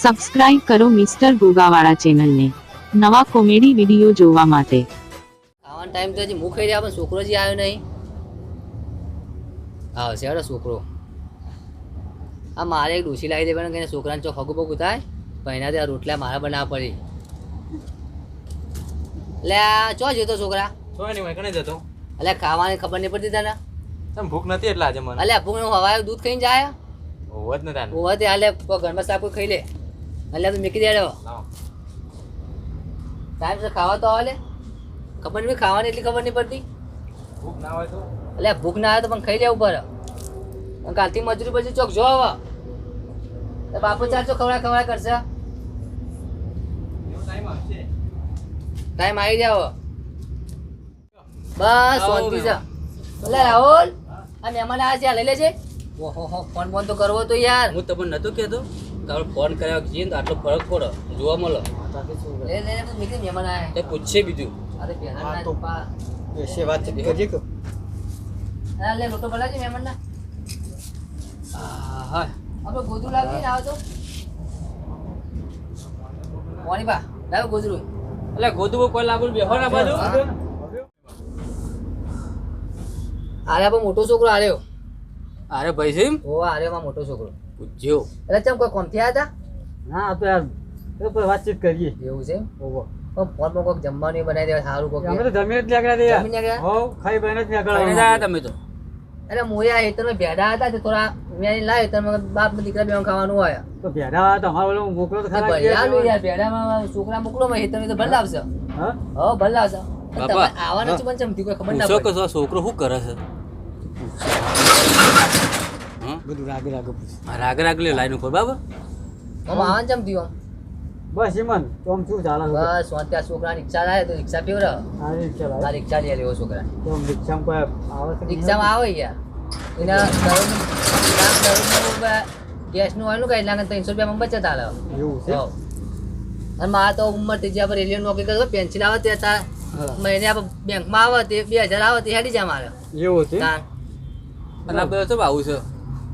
Subscribe કરો mister ગોગાવાળા ચેનલને. નવા કોમેડી વીડિયો જોવા માટે. આવવાનો ટાઈમ તો હજી હું ખાઈ રહ્યા પણ છોકરો હજી આવ્યો નહીં. આવશે હેડો છોકરો. આ મારે એક ડોસી લાવી દેવાનું કે છોકરાને ચો હગું પગું થાય પણ એનાથી આ રોટલા મારા બનાવવા પડી. એટલે આ ચો જતો છોકરા? ચો નહીં કણે જતો? એટલે ખાવાની ખબર નહીં પડતી તને? તને ભૂખ નથી એટલે આજે મને. એટલે ભૂખ હવાય દૂધ ખાઈને જાય હોવત જ ને તાને. ઓવા હાલે ઘરમાં સાપ ખાઈ લે. એટલે તું મૂકી દેડો ટાઈમ સે ખાવા તો આવે ખબર નહીં ખાવાની એટલી ખબર નહીં પડતી. ભૂખ ના હોય તો? એટલે ભૂખ ના આવે તો પણ ખાઈ લેવું પડે અને કાલથી મજૂરી પછી ચોક જો હવે તો બાપુ ચારસો ખવડા ખવડા કરશે. ટાઈમ આવી જાવ. બસ શાંતિ છે. એટલે રાહુલ આ મહેમાન આ છે લઈ લેજે. ઓહો ફોન ફોન તો કરવો તો યાર. હું તમને નતો કહેતો. તારો ફોન કર્યા જઈએ ને તો આટલો ફરક પડે. જોવા મળે. લે લે લે, નીકળી મહેમાન આયા તે પૂછશે બીજું. અરે પહેલા ના પા એસે વાતચીત કરીએ કે. હા લે લોટો ભરાજે મહેમાન ના હા આપણે ગોદરું લાવીએ ને આવો તો. મોની બા લાવ ગોદરું. એટલે ગોદવું કોઈ લાગુ બેહો ના બાજુ. આરે પણ મોટો છોકરો આર્યો. અરે ભાઈ છે ઓ આર્યો માં મોટો છોકરો. પૂછ્યો. એટલે ચમ કોઈ કોમથી આવ્યા ના તો યાર તો વાતચીત કરીએ. એવું છે કોઈક જમવાનું બનાવી દેવા સારું કોઈક અમે તો જમીન જ નીકળ્યા યાર. જમીન નીકળ્યા? હોવ ખાઈ બહેન જ નીકળ્યા તમે તો? એટલે મોયા હેતરમાં ભેડા હતા તે થોડા મેં લાવ્યો હેતરમાં બાપ ને દીકરા બેન ખાવાનું હોય. તો ભેડા તો અમારો મોકલો તો ખરા યાર ભેડામાં છોકરા મોકલો માં તમે તો ભલે આવશે. હા? હો ભલે. તમે આવવાના છો પણ ચમથી કોઈ ખબર ના છોકરો શું કરે છે? બધું રાગે રાગે પૂછ. આ રાગ રાગ લ્યો લાઈન ઉપર બરાબર? આમ આવવાનું જમ આમ બસ ઈમન તો આમ શું ચાલે? બસ શાંતિ આ છોકરા રિક્ષા લાવે તો રિક્ષા પીવર આ આ રિક્ષા લાવે. લઈ લેવો છોકરા તો આમ રિક્ષામાં કોઈ આવે? રિક્ષામાં આવે યાર એના ગેસ ગેસનું હોયનું કઈ લાગે ત્રણસો રૂપિયામાં બચત આલે એવું છે? અને મારા તો ઉંમર થઈ જ્યાં પર રેલવે નોકરી કરો પેન્શન આવે તે તાર મહિને આપણે બેંકમાં આવે તે બે હજાર આવે તે હેડી જાય મારે. એવું છે? અને આ બધો તો આવું છે?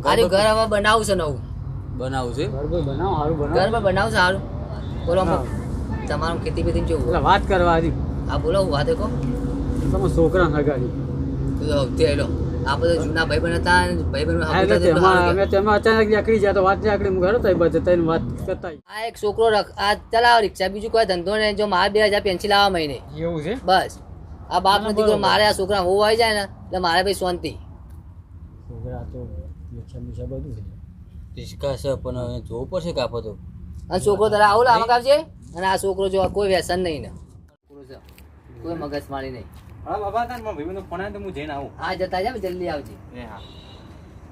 આર્યું ઘર હવે બનાવું છે નવું. બનાવું છે? બરાબર બનાવો સારું ઘર પર બનાવું સારું બોલો તમારું ખેતી બેતી કેવું? એટલે વાત કરવા હતી. હા બોલો વાત કહો તમે છોકરા હગાડી. તે લો. આ બધા જૂના ભાઈ બહેન હતા ભાઈ તેમાં અમે તેમાં અચાનક નીકળી ગયા તો વાત નીકળી હું ઘરે વાત કરતા આ એક છોકરો રખ- આ ચલાવ રિક્ષા બીજું કોઈ ધંધો નહીં જો મારે બે હજાર પેન્સિલ આવે મહિને. એવું છે? બસ. આ બાપ નથી. મારે આ છોકરા હોવું આવી જાય ને એટલે મારે ભાઈ શાંતિ. રિક્ષા બધું છે રિસ્કા છે પણ જોવું પડશે કે આપો તો. અને છોકરો તારા આવું લાવવા આવશે અને આ છોકરો જો કોઈ વ્યસન નહીં ને. કોઈ મગજ મારી નહીં. હા બાબા તાર મારા ભાઈબંધનો ફોન આવ્યો તો હું જઈને આવું. આ જતા જાવ જલ્દી આવજે. હા.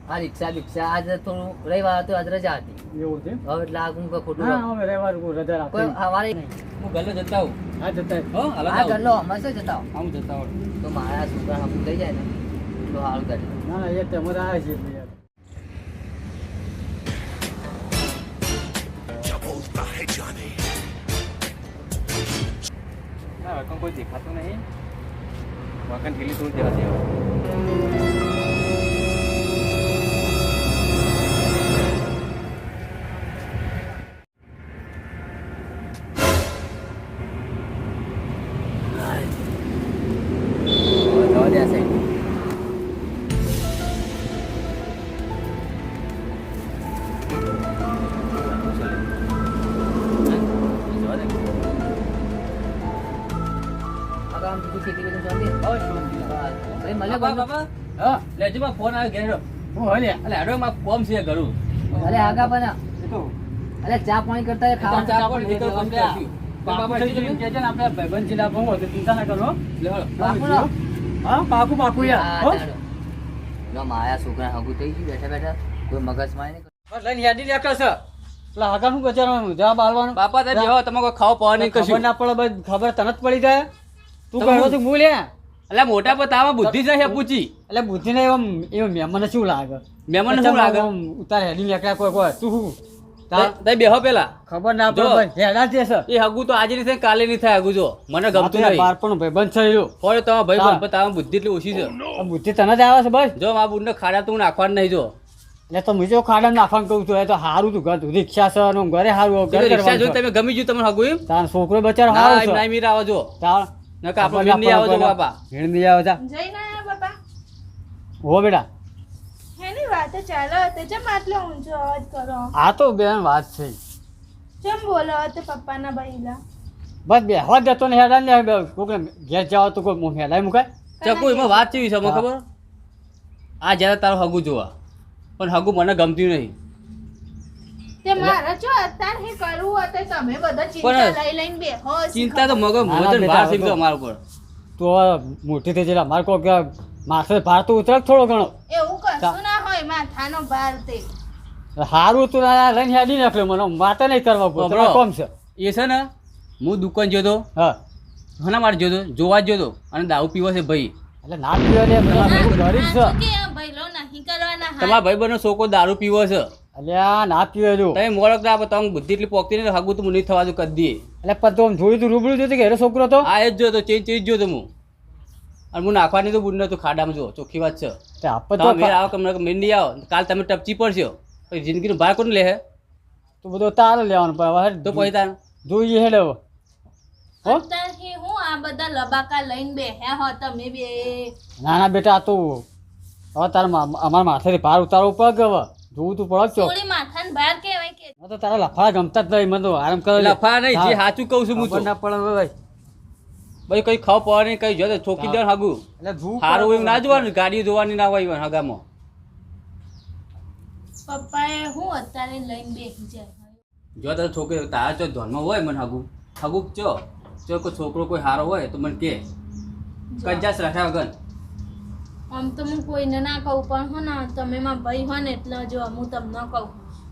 આ રિક્ષા બિક્ષા આજે થોડું રવિવાર હતો આજ રજા હતી. એવું છે? હવે એટલે આ હું કોઈ ખોટું હા હવે રવિવાર કો રજા કોઈ રાખી. હવારે નહીં હું ગલ્લો જતા આવું. હા જતા હો હાલ આ ગલ્લો હમણાં જતા આવું. હું જતા આવું. તો મારા છોકરા હમ થઈ જાય ને તો હાલ કરે ના ના એ તમારા આવે છે એટલે યાર ના કોઈ દેખાતું નહીં. વકન પેલી થોડું જવા દેવા આ કામ ખેતી બેતી શાંતિ? બસ, ભાઈ મળે બાપા, હા લેજો માં ફોન આવ્યો ઘેર. હું હલ્યા એટલે હેડો માં કોમ છે ઘરું. અરે આગા પણ. એ ચા પાણી કરતા હોય, ચા ચા પાણી પાણી કરતા કરતા હોય. બાપુ કે છે ને આપણે ભાઈબંધ છે ને આપણે ચિંતા ના કરો લે હા પાકું પાકું યાર હો? ચાલો. માયા છોકરા હગું થઈ ગયું બેઠા બેઠા. કોઈ મગજ મારી નહીં લઈને યાદી છે. એટલે આગળ શું બચારવાનું જવાબ બાપા તે બેહો તમે કોઈ ખાવ પાવા નહીં ખબર ના પડે બસ ખબર તનત પડી જાય. તું કહો તો હું લે એટલે મોટા પર તામાં બુદ્ધિ છે પૂછી. એટલે બુદ્ધિ ને એમ એમ મહેમાન શું લાગે? મહેમાન શું લાગે? ઉતાર હેડી નીકળ્યા કોઈ કોઈ તું શું તઈ બેહો પેલા. ખબર ના પડે હેડા છે સર એ હગું તો આજે નહીં કાલે નહીં થાય હગું જો. મને ગમતું નહીં. બાર પણ ભાઈબંધ છે એરો. હોય તમારા ભાઈ પણ બંધ બુદ્ધિ એટલી ઓછી છે. બુદ્ધિ તને જ આવે છે બસ? જો મારા બુનને ખાડા તું નાખવાનું નહીં જો. એટલે તમે જો ખાડા નાખવાનું કહું છું એ તો સારું તું ઘર રિક્ષા છે ઘરે સારું રિક્ષા જો તમે ગમી ગયું તમને હગું તાર છોકરો બચારો એમ છે ના જો. તાર નકર આપણે ભીંડી આવો જો બાપા. ભીંડી આવો આવે જઈ ના આયા બાપા. હો બેટા. એની વાત ચાલો તે જેમ આટલો ઊંચો અવાજ કરો. આ તો બેન વાત છે. જેમ બોલો તે પપ્પાના બૈલા. બસ બે હવા દેતો ને હેડા ને બે કોકને ઘેર જાવ તો કોઈ મું હેડાય મુકાય? ચકુ એમાં વાત ચીવી છે મને ખબર? આ જ્યારે તારો હગુ જોવા. પણ હગુ મને ગમતું નહીં. તે મારા જો અત્યારે હે કરવું હતું તમે બધા ચિંતા લઈ લઈને બેહો ચિંતા તો મગજ ના, ના, બેટા, ભાર થઈ ગયો અમારા પર તો મોટી થઈ જાય મારે કે માથે ભાર તો ઉતરે થોડો ઘણો. એવું કશું ના હોય માથાનો ભાર તે. સારું તું ના લઈને હેડી નાખ્યો મને. માથે નહીં કરવા પડે કોમ છે? એ છે ને હું દુકાન જોતો હા. હના મારે જોતો જોવા જ જોતો અને દારૂ પીવો છે ભાઈ. એટલે ના પીવા બહુ ગરીબ છે. ભૈલો નહીં કરવાના તમારા ભાઈ બનો છોકરો દારૂ પીવો છે. એટલે આ ના પીવે જો તમે મોડક ના તમે બુદ્ધિ એટલી પોકતી નહીં હગું તો નહીં થવા દઉં કદી. એટલે પણ તો જોયું તું રૂબરૂ જોયું કે છોકરો તો? આ જ જોતો ચેન્જ ચેન્જ જોતો હું. અને હું નાખવાની તો બુડ નતું ખાડામાં જો ચોખ્ખી વાત છે. તે તમે આવો તમને મેં નહીં આવો. કાલ તમે ટપચી પડશો. પછી જિંદગીનો ભાર કોણ લે તો બધો તારે લેવાનું પણ હવે તો પછી તાર જોઈએ હેડે હવે. હો? અત્યારે હું આ બધા લબાકા લઈને બેહ્યા હો તમે બે. ના ના બેટા તું તો હવે તારા મા- અમારા માથેથી ભાર ઉતારવો પગ હવે. જોવું તું પડો છો થોડી માથાને ભાર કહેવાય કે તો તારા લફડા ગમતા જ નહીં મને તો આરામ કરો લફા નહીં જે સાચું કહું છું હું તો. ના પડે ભાઈ. ભાઈ કઈ ખાવ પડે નહીં કઈ જોતો ચોકી દેવાનું હાગું. એટલે સારું એવું ના જોવાનું ગાડીઓ જોવાની ના હોય હગામાં. પપ્પાએ હું અત્યારે લઈને બેસી જાય? જો તારે છોકરી તારા ચો ધોનમાં હોય મને હગું. હગું ચો? જો કોઈ છોકરો કોઈ સારો હોય તો મને કે. કંજાસ રાખા વગર. આમ તો હું કોઈને ના કહું પણ હો ને તમે મારા ભાઈ હો ને એટલે જો હું તમને કહું.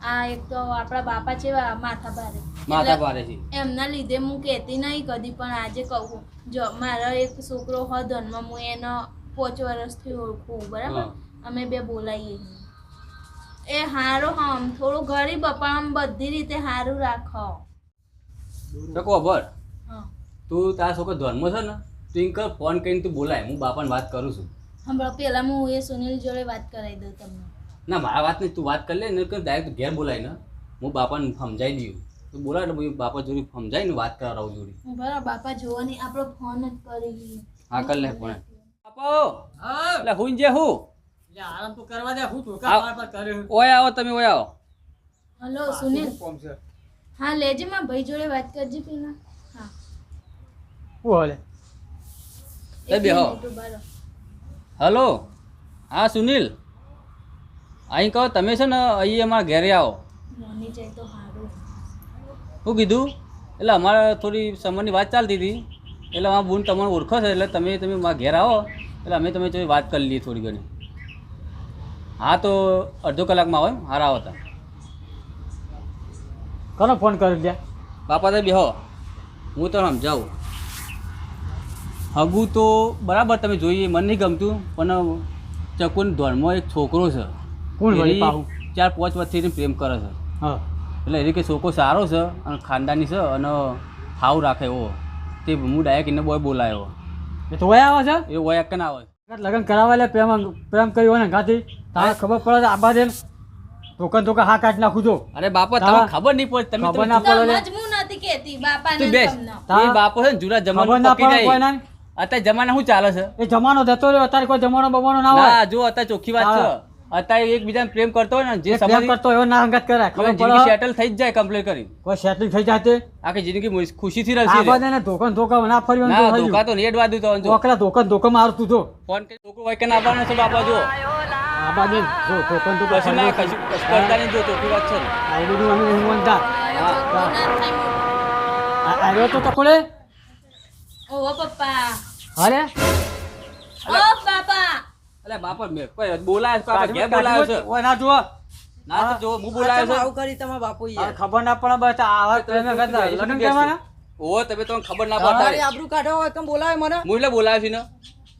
આ એક તો આપણા બાપા છે માથા ભારે. માથા ભારે છે. એમના લીધે હું કહેતી નહીં કદી પણ આજે કહું. જો મારો એક છોકરો હો ધનમાં હું એનો પોચ વર્ષથી ઓળખું બરાબર? અમે બે બોલાઈએ. એ હારો આમ થોડું ગરીબ પણ આમ બધી રીતે સારું રાખો. તો ખબર તું તારા છોકરો ધર્મ છે ને તું ફોન કરીને તું બોલાય હું બાપાને વાત કરું છું. હમણાં પહેલાં હું એ સુનિલ જોડે વાત કરાવી દઉં તમને. ના મારા વાત નહીં તું વાત કરી લે ને ડાયરેક્ટ ઘેર બોલાય ને. હું બાપાને સમજાવી દઉં. તું બોલા ને પછી બાપા જોડે સમજાવીને વાત કરાવું જોડી. બરાબર બાપા જોવાની આપણો ફોન જ કરી હા કર લે પણ બાપો! એટલે હું જે હું? આરામ તો કરવા દે હું તું આવ. ઓય આવો તમે ઓય આવો. હલો સુનિલ. કોમ છે? હા લેજે માં ભાઈ જોડે વાત કરજે પેલા હા. હું હાલે એ બેહો. હલો. હા સુનિલ. અહીં કહો તમે છે ને અહીં અમારા ઘેરે આવો. મોની જાય તો સારું શું કીધું? એટલે અમારે થોડી સમરની વાત ચાલતી હતી. એટલે અમારા બૂન તમને ઓળખો છે એટલે તમે તમે મારા ઘેર આવો. એટલે અમે તમે જોડે વાત કરી લઈએ થોડી ઘણી. હા તો અડધો કલાકમાં આવો હારા આવો તમે. કોનો ફોન કરી દે બાપા તો બેહો. હું તો સમજાવું. હગું તો બરાબર તમે જોઈએ મને નહીં ગમતું પણ ચકુન ધોરમાં એક છોકરો છે. કોણ વળી એની પાહુ? ચાર પાંચ વર્ષથી એને પ્રેમ કરે છે. હા. એટલે એ કે છોકરો સારો છે અને ખાનદાની છે અને હાવ રાખે એવો. તે હું ડાયરેક્ટ એને બોય બોલાયો. એ તો વયા આવે છે? એ વયા કન આવે. લગ્ન કરાવવા લે પ્રેમ પ્રેમ કર્યો ને ગાતી તારે ખબર પડે છે આબા દે ટોકન ટોકન હા કાઢ નાખું જો અરે બાપા. તમને ખબર નહીં પડે તમે ખબર ના પડે નથી ને તમને. એ બાપો છે ને જૂના જમાનો પકી જાય. કોઈને? અત્યારે જમાના શું ચાલે છે? એ જમાનો જતો રહ્યો. અત્યારે કોઈ જમાનો બમાનો ના હોય. જો અત્યારે ચોખ્ખી વાત છે. અત્યારે એકબીજાને પ્રેમ કરતો હોય ને જે સમજ કરતો એવો ના અંગત કરાય. ખબર જિંદગી પડે સેટલ થઈ જ જાય કમ્પ્લીટ કરી કોઈ સેટલ થઈ જાતે આખી જિંદગી ખુશી ખુશીથી રહેશે આ બધાને ધોકન ધોકા ના ફરી ના ધોકા તો નેટ વાદું તો ધોકલા ધોકન ધોકા મારતું જો. ફોન કે ધોકો હોય કે ના આવવાનો છે બાપા જો આ બાજુ જો ધોકન તો કશું ના કશું કરતા નહીં જો ચોખ્ખી વાત છે ને. આ બધું અમે હું. આ આવ્યો તો ટકોલે ઓ પપ્પા. અરે ઓ બાપા. અલે બાપા મે કોઈ બોલાય છે ઘેર બોલાયો છે. ઓય ના જો ના તો જો હું બોલાય છે. આવું કરી તમારા બાપુ આ ખબર ના પડે બસ આવા તમે કરતા લગ્ન કરવાના ઓ તમે તો ખબર ના પડતા અરે આબરૂ કાઢો હોય કેમ બોલાવે મને. હું એટલે બોલાયો છે ને.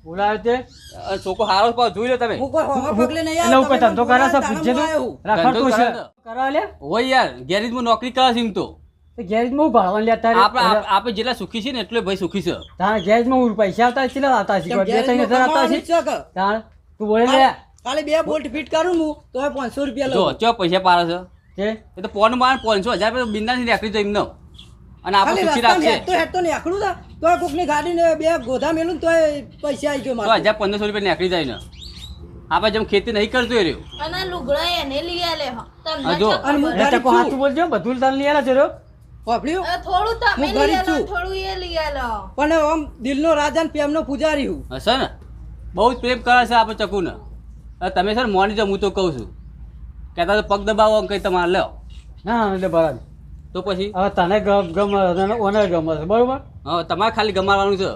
બોલાવે છે છોકો છોકરો હારો પાછો જોઈ લો તમે. હું કોઈ હોમા પગલે નહીં કોઈ તમે ધંધો કરે છે બોલાવે પૂછજે તું. રાખડ તો છે. કરે લે? હોય યાર ગેરેજમાં નોકરી કરે છે એમ તે. ગેરેજમાં હું ભાડવાનું લેતા રે. આપણે આપણે જેટલા સુખી છે ને એટલે ભાઈ સુખી છે. તારા ગેરેજમાં હું પૈસા આવતા કેટલા આવતા છે? બે ત્રણ હજાર આવતા છે? જ છે કે? તાર તું બોલે લે. ખાલી બે બોલ્ટ ફિટ કરું હું તો પાંચસો રૂપિયા લો ચો પૈસા પાડે છે. કે? એ તો પોનમાં પાંચસો હજાર રૂપિયા બિંદાથી નીકળી જાય એમનો. અને આપણે સુખી રાખશે. હેઠતો હેઠતો ને તા. તો કોકની ગાડીને બે ગોધા મેલું તોય પૈસા આવી ગયો તો મારે હજાર પંદરસો રૂપિયા નીકળી જાય ને. આપણે જેમ ખેતી નહીં કરતો એ રહ્યો. અને લુગડા એને લઈ આલે તમને જો. અને હું ખબર? એ ટકો સાચું બોલજો બધું તને લઈ આલા છે રો વાપર્યું? થોડું તમે લઈ આલો થોડું એ લઈ આલો. પણ આમ દિલનો રાજા ને પ્રેમનો પૂજારી હું. હશે ને? બહુ જ પ્રેમ કરે છે આપણે ચકુને. હવે તમે છે ને મોની જાઓ હું તો કહું છું. કહેતા તો પગ દબાવો કંઈ તમારે લો ના એટલે બરાબર તો પછી? હવે તને ગમ ગમે તને ઓને ગમે છે બરોબર? હવે તમારે ખાલી ગમાડવાનું છે.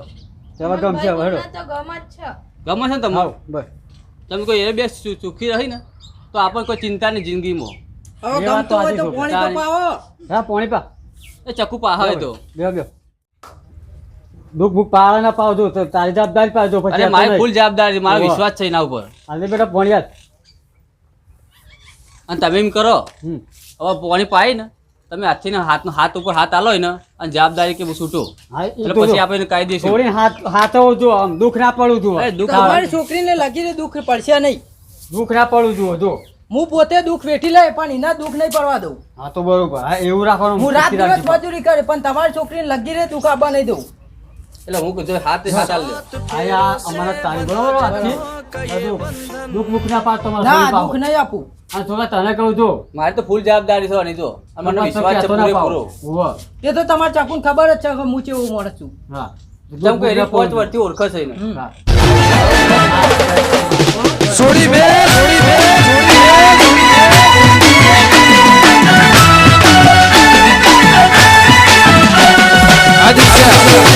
તમે ગમશે હવે હેડો. ગમ જ છે. ગમે છે ને તમારું બસ. તમે કોઈ એ બે સુખી રહી ને? તો આપણે કોઈ ચિંતા નહીં જિંદગીમાં. હવે ગમતો તો હોય તો પાણી તો પાવો. હા પાણી પા. એ ચકુ પાહા તો. બે બે દુઃખ ભૂખ પાળા ના પાવજો તો તારી જવાબદારી પાવજો પછી અરે મારી ફૂલ જવાબદારી મારો વિશ્વાસ છે એના ઉપર. હાલે બેટા પાણી અને તમે એમ કરો હમ. હવે પાણી પાઈ ને તમે હાથથી ને હાથ હાથ ઉપર હાથ આલો ને અને જવાબદારી કે છૂટો. એટલે પછી જો. આપણે કહી દઈશું. થોડી હાથ હાથો જો આમ દુઃખ ના પડવું અરે દુઃખ તમારી છોકરીને લગીને દુઃખ પડશે નહીં. દુઃખ ના પડવું જુઓ જો. હું પોતે દુઃખ વેઠી લઈ પણ એના દુઃખ નહીં પડવા દઉં. હા તો બરોબર. હા એવું રાખવાનું હું રાત દિવસ મજૂરી કરે પણ તમારી છોકરીને લગી રહે દુઃખ આપવા નહીં દઉં. એટલે હું કીધું હાથે હાથ આલ આયા અમારા તારી બરોબર? હજુ દુઃખ મુખ ના પાડ તમારે ના દુઃખ નહીં આપું. અને થોડા તને કહું છું મારે તો ફૂલ જવાબદારી છે નહીં તો. મને વિશ્વાસ છે. પૂરેપૂરો. હોવે. એ તો તમારે ચાકુન ખબર જ છે કે હું કેવું માણસ છું. હા. જેમ કે દુઃખ એની બુખ ને સોરી બે વર્ષથી do céu